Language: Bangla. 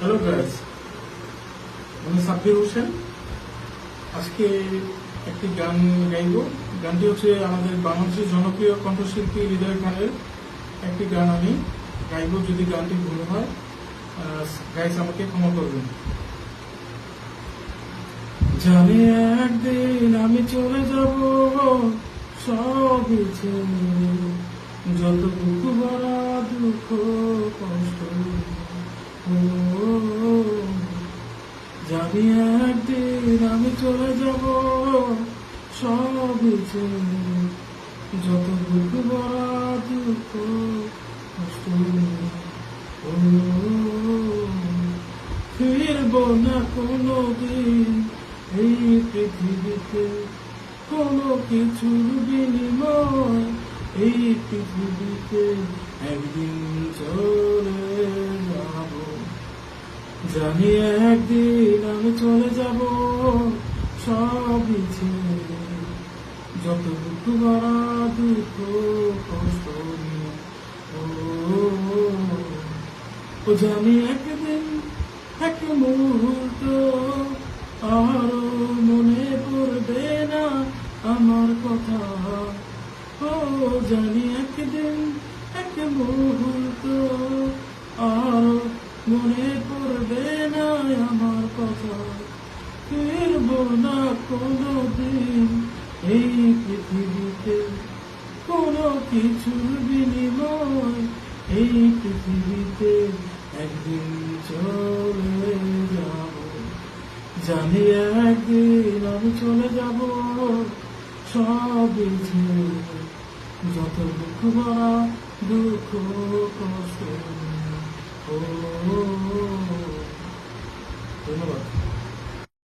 হ্যালো গাইস আমি সাব্বির হোসেন। আজকে একটি গান গাইব। গানটি হচ্ছে আমাদের বাংলাদেশের জনপ্রিয় কণ্ঠশিল্পী হৃদয় খানের একটি গান আমি গাইব যদি গানটি ভুল হয়। গাইস আমাকে ক্ষমা করবেন। জানি একদিন আমি চলে যাব ছেড়ে যত বুক ভরা দুঃখ, কষ্ট জানি একদিন আমি চলে যাব। ছেড়ে যত বুক ভরা দুঃখ কষ্ট ফিরব না কোনো দিন এই পৃথিবীতে। কোনো কিছুর বিনিময় এই পৃথিবীতে একদিন চলে যাব জানি একদিন আমি চলে যাব সবই ছেড়ে যত দুঃখ ভরা দুঃখ, কষ্ট ও ও জানি একদিন, এক মুহূর্ত আরও মনে পড়বে না আমার কথা। ও জানি একদিন, এক মুহূর্ত আরও মনে পড়বে না আমার কথা ফিরব না কোনো দিন এই পৃথিবীতে কোনো কিছুর বিনিময় এই পৃথিবীতে একদিন চলে যাব। জানি একদিন আমি চলে যাব ছেড়ে যত দুঃখ ভরা, দুঃখ কষ্ট। ও